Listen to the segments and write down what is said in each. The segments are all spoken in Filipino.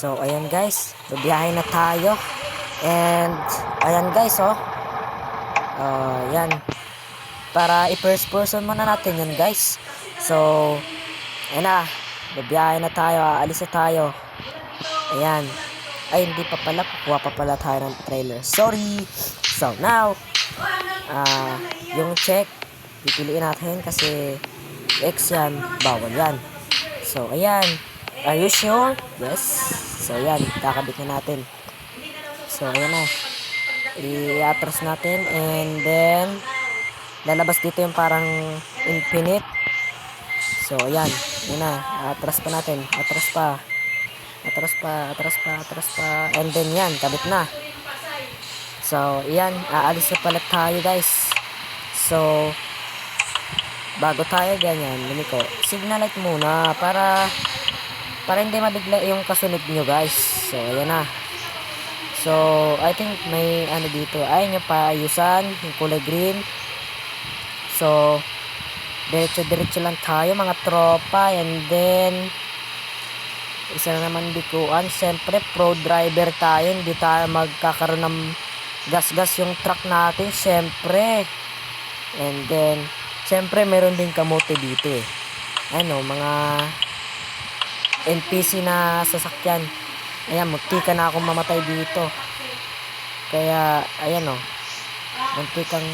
So, ayan guys. Bibiyahe na tayo. And, ayan guys, oh. Ah, yan. Para i-first person muna natin yun, guys. So, ayan na. Bibiyahe na tayo. Aalis na tayo. Ayan. Ay, hindi pa pala. Kukuha pa pala tayo ng trailer. Sorry. So, now, ah, yung check, pipiliin natin kasi X yan, bawal yan. So, ayan. Are you sure? Yes. So, ayan. Kakabit na natin. So, ayan na. I-atras natin and then lalabas dito yung parang infinite. So, ayan. Ayan na. Atras pa natin. Atras pa. Atras pa. Atras pa. Atras pa. And then yan. Kabit na. So, ayan. Aalis na pala tayo guys. So, bago tayo ganyan, lumiko, signal light muna para para hindi mabigla yung kasunod nyo guys. So, ayan na. So, I think may ano dito. Ay, nyo pa ayusan. Yung kulay green. So, diretso-diretso lang tayo mga tropa. And then, isa na naman bikuan. Siyempre, pro driver tayo. Hindi tayo magkakaroon ng gas-gas yung truck natin. Siyempre. And then, siyempre, meron din kamote dito eh. Ano, mga NPC na sasakyan. Ayan, munti ka na akong mamatay dito. Kaya, ayan o. Munti kang,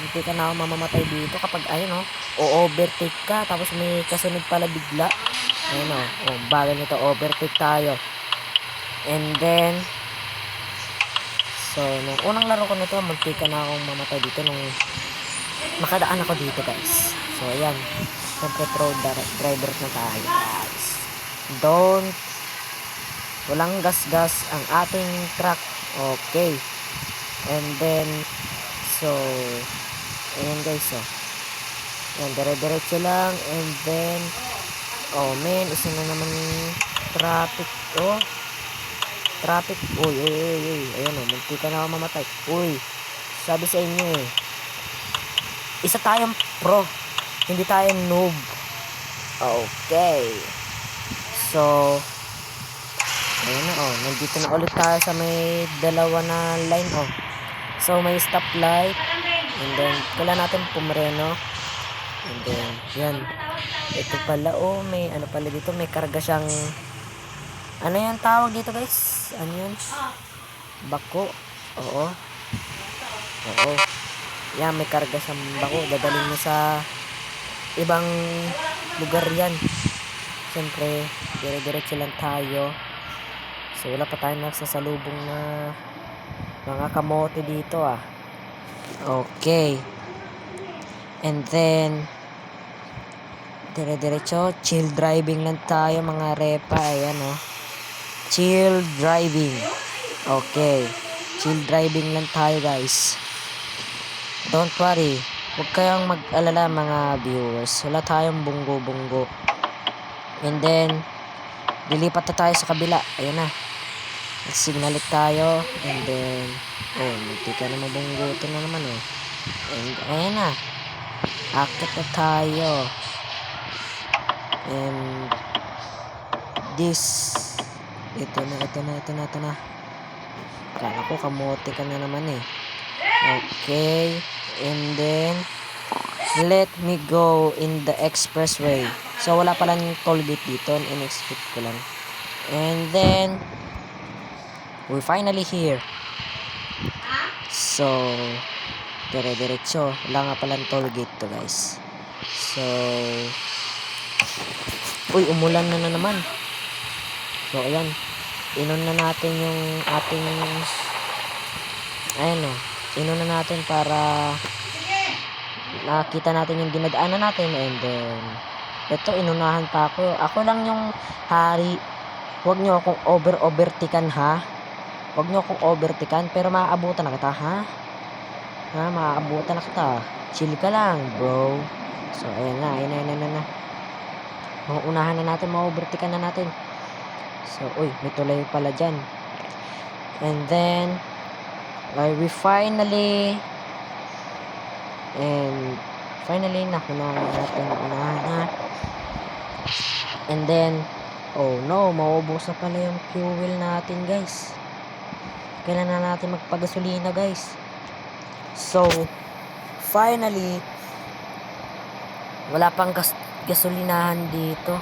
munti ka na akong mamamatay dito kapag, ayan o, o-overtake ka, tapos may kasunod pala bigla. Ayan o, oh, bagay nito, overtake tayo. And then, so, nung unang laro ko nito, munti ka na akong mamatay dito nung makadaan ako dito guys. So, ayan. Siyempre, pro dri- driver na tayo guys. Don't walang gas-gas ang ating truck. Okay. And then, so, ayan guys, oh. Ayan, dire-diretso lang. And then, oh man, isa na naman traffic, oh. Traffic, uy, uy, uy, uy. Ayan, oh, munti ka na ako mamatay. Uy, sabi sa inyo eh. Isa tayong pro. Hindi tayo noob. Okay. So, Ayan na, oh. Nandito na ulit tayo sa may dalawa na line, oh. So, may stoplight. And then, kailan natin pumreno. And then, yan. Ito pala, oh. May, ano pala dito, may karga siyang, ano yan tawag dito, guys? Ano yun? Bako. Oo. Oo. Yan, may karga siyang bako. Dadalhin mo sa ibang lugar yan. Siyempre, dire-diretso lang tayo. So, wala pa tayo nagsasalubong na mga kamote dito ah. Okay. And then, dire-diretso, chill driving lang tayo mga repa. Ayan oh. Chill driving. Okay. Chill driving lang tayo guys. Don't worry. Huwag kayong mag-alala mga viewers. Wala tayong bunggo-bunggo. And then, lilipat na tayo sa kabila. Ayan na. Signalit tayo. And then, oh, hindi ka na mabunggutin na naman oh. And, ayan na. Akit na tayo. And, this, ito na, ito na, ito na, ito na. Kala ko kamote ka na naman eh. Okay. And then, let me go in the expressway. So, wala palang toll gate dito. In-expect ko lang. And then, we're finally here. So, dire-diretso. Wala nga palang toll gate to, guys. So, uy, umulan na na naman. So, ayan. Inon na natin yung ating, ayan o. Inon na natin para nakita natin yung dinadaanan natin and then ito inunahan pa ako. Ako lang yung hari. Huwag nyo akong over overtikan ha? Huwag nyo akong overtikan pero maaabutan na kita ha? Ha maaabutan na kita. Chill ka lang bro. So ayan na ayan na ayan na, ayan na. Mauunahan na natin ma-overtikan na natin. So uy may tulay pala dyan. And then uh, we finally and finally nakunahan natin unahan na and then Oh no, maubos na pala yung fuel natin guys. Kailangan na natin magpagasolina guys. So, finally, wala pang gas gasolinahan dito.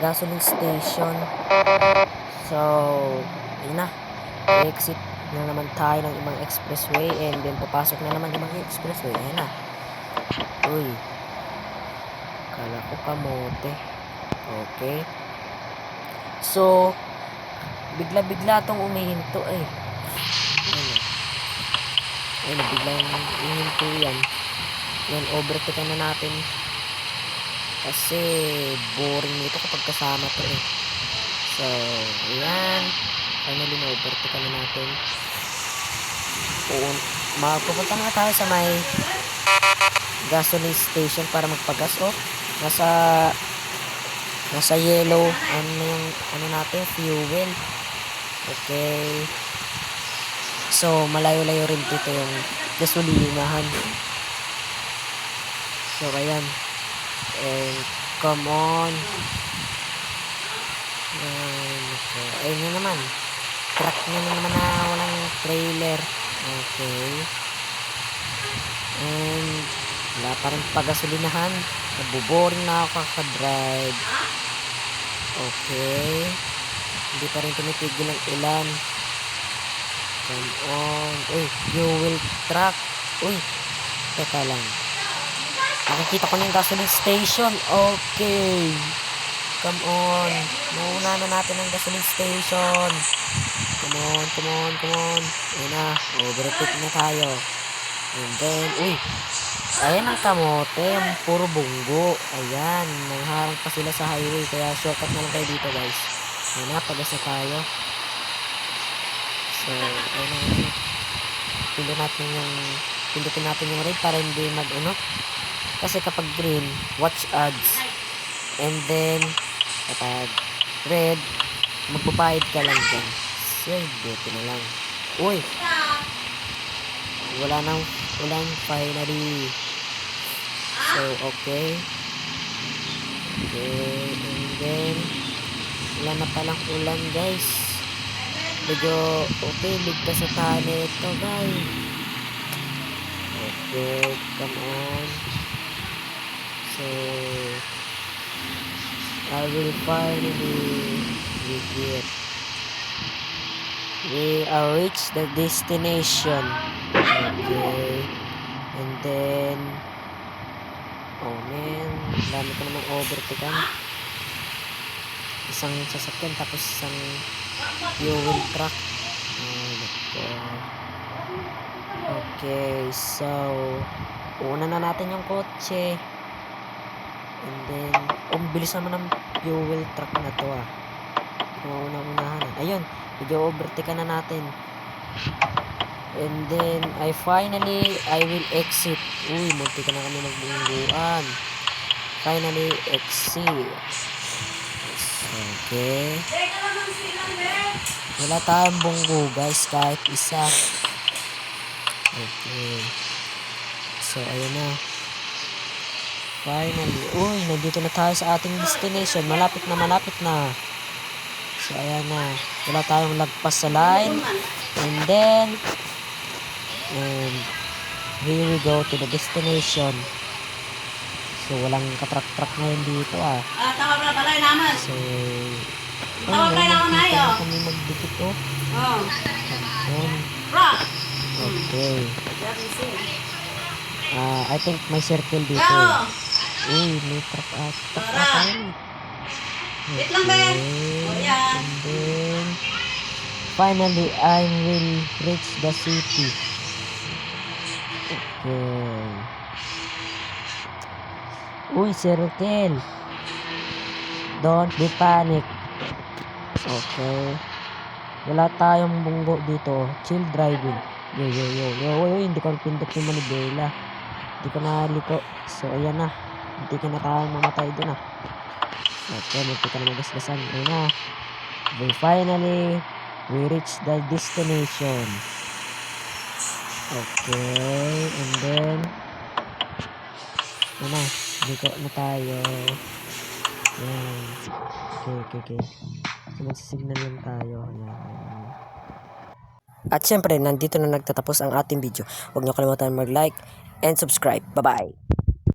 Gasoline station. So, yun na. Exit na naman tayo ng ibang expressway and then papasok na naman ibang expressway. Ayan na. Uy. Kala ko kamote. Okay. So, bigla-bigla tong umihinto eh. Ayun. Ayun, bigla yung umihinto yan. Yan, overtake na natin. Kasi, boring nito kapag kasama to eh. So, ayan. Finally, na-overtake na natin. Oo, magpupunta na tayo sa may gasoline station para magpagas. Oh, nasa nasa yellow ano yung ano natin fuel. Okay. So malayo-layo rin dito yung gasolinahan. So ayan. And come on. Ayan, okay. ayun na naman truck na naman na walang trailer okay and wala pa rin pagasolinahan nabuboring na ako kakadrive Okay. Hindi pa rin tumitigil ang ulan. Come on. Uy, fuel truck. Uy, teka lang. Nakikita ko na yung gasoline station. Okay. Come on. Mauna na natin ang gasoline station. Come on, come on, come on. Ayun na. Overtake na tayo. And then, uy, Ayan ang kamote, yung puro bunggo. Ayan, nangharang pa sila sa highway. Kaya shortcut na lang tayo dito guys. Ayan na, pagas na tayo. So, ayan na. Pindot natin yung, pindutin natin yung red para hindi mag ano. Kasi kapag green, watch ads. And then, kapag red, magpapahid ka lang dyan. So, buti na lang. Uy! Wala nang ulan finally. So, okay. Okay, and then, wala na palang ulan, guys. Medyo, okay, ligtas sa tali ito, guys. Okay, come on. So, I will finally get We are reached the destination. Okay. And then, oh man, dami ko namang overtaken. Isang sasakyan tapos isang fuel truck. Oh. Okay, so, una na natin yung kotse. And then, ang bilis naman ng fuel truck na to ah. Una-unahan. Ayun, medyo overtake na natin. And then, I finally, I will exit. Uy, munti ka na kami magbungguan. Finally, exit. Okay. Wala tayong bunggo, guys, kahit isa. Okay. So, ayun na. Finally. Uy, nandito na tayo sa ating destination. Malapit na, malapit na. So, ayan na. Wala tayong lagpas sa line. And then, and here we go to the destination. So, walang katrak-trak ngayon dito ah. Ah, tawag na balay naman. So, Tawag na ayo. na kami magdikit oh. Oh. Ayan. Rock. Okay. Ah, I think may circle dito. Go. Uy, may truck at truck ata yun. Wait lang, Ben. O, yan. And then, finally, I will reach the city. Okay. Uy, circle. Don't be panic. Okay. Wala tayong bunggo dito. Chill driving. Yo, yo, yo. Yo, yo, yo. Hindi ko pindot yung manibela. Hindi ko naliko. So, ayan na. Hindi ka na tayo mamatay doon ah. Okay, hindi ka na magasgasan. Ayun na. We finally, we reach the destination. Okay, and then, na. Liko na tayo. Yan. Okay, okay, okay. So, magsisignal lang tayo. Ayan, ayan. At syempre, nandito na nagtatapos ang ating video. Huwag niyo kalimutan mag-like and subscribe. Bye-bye!